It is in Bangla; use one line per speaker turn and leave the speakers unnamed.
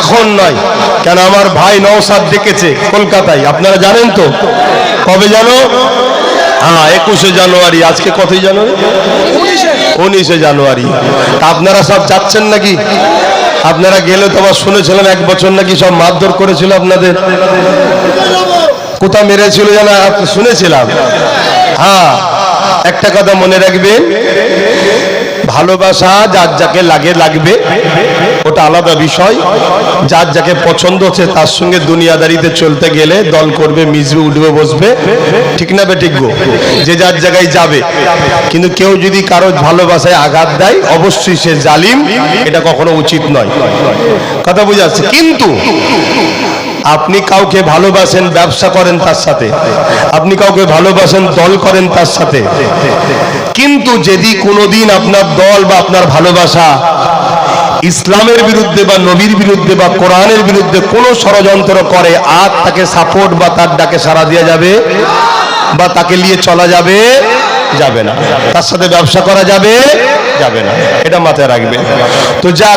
এখন নয়। কেন আমার ভাই নওসাদ ডেকেছে কলকাতায়? আপনারা জানেন তো। কবে জানো? হ্যাঁ একুশে জানুয়ারি। আজকে কতই জানুয়ারি? উনিশে জানুয়ারি। আপনারা সব যাচ্ছেন নাকি? আপনারা গেলে তো আবার শুনেছিলাম এক বছর নাকি সব মারধর করেছিল আপনাদের। কোথা মেরেছিল যেন শুনেছিলাম। হ্যাঁ একটা কথা মনে রাখবেন। ভালোবাসা যার যাকে লাগে, লাগবে, ওটা আলাদা বিষয়। যার যাকে পছন্দ হচ্ছে তার সঙ্গে দুনিয়াদারিতে চলতে গেলে দল করবে, মিশবে, উঠবে, বসবে। ঠিক না বেঠিক যে যার জায়গায় যাবে। কিন্তু কেউ যদি কারও ভালোবাসায় আঘাত দেয়, অবশ্যই সে জালিম। এটা কখনো উচিত নয়। কথা বুঝাচ্ছে কিন্তু আপনি কাউকে ভালোবাসেন, ব্যবসা করেন তার সাথে। আপনি কাউকে ভালোবাসেন, দল করেন তার সাথে। কিন্তু যদি কোনোদিন আপনার দল বা আপনার ভালোবাসা ইসলামের বিরুদ্ধে বা নবীর বিরুদ্ধে বা কোরআনের বিরুদ্ধে কোনো ষড়যন্ত্র করে, আর তাকে সাপোর্ট বা তার ডাকে সাড়া দেওয়া যাবে বা তাকে নিয়ে চলা যাবে যাবে না। তার সাথে ব্যবসা করা যাবে যাবে না। এটা মাথায় রাখবে তো যা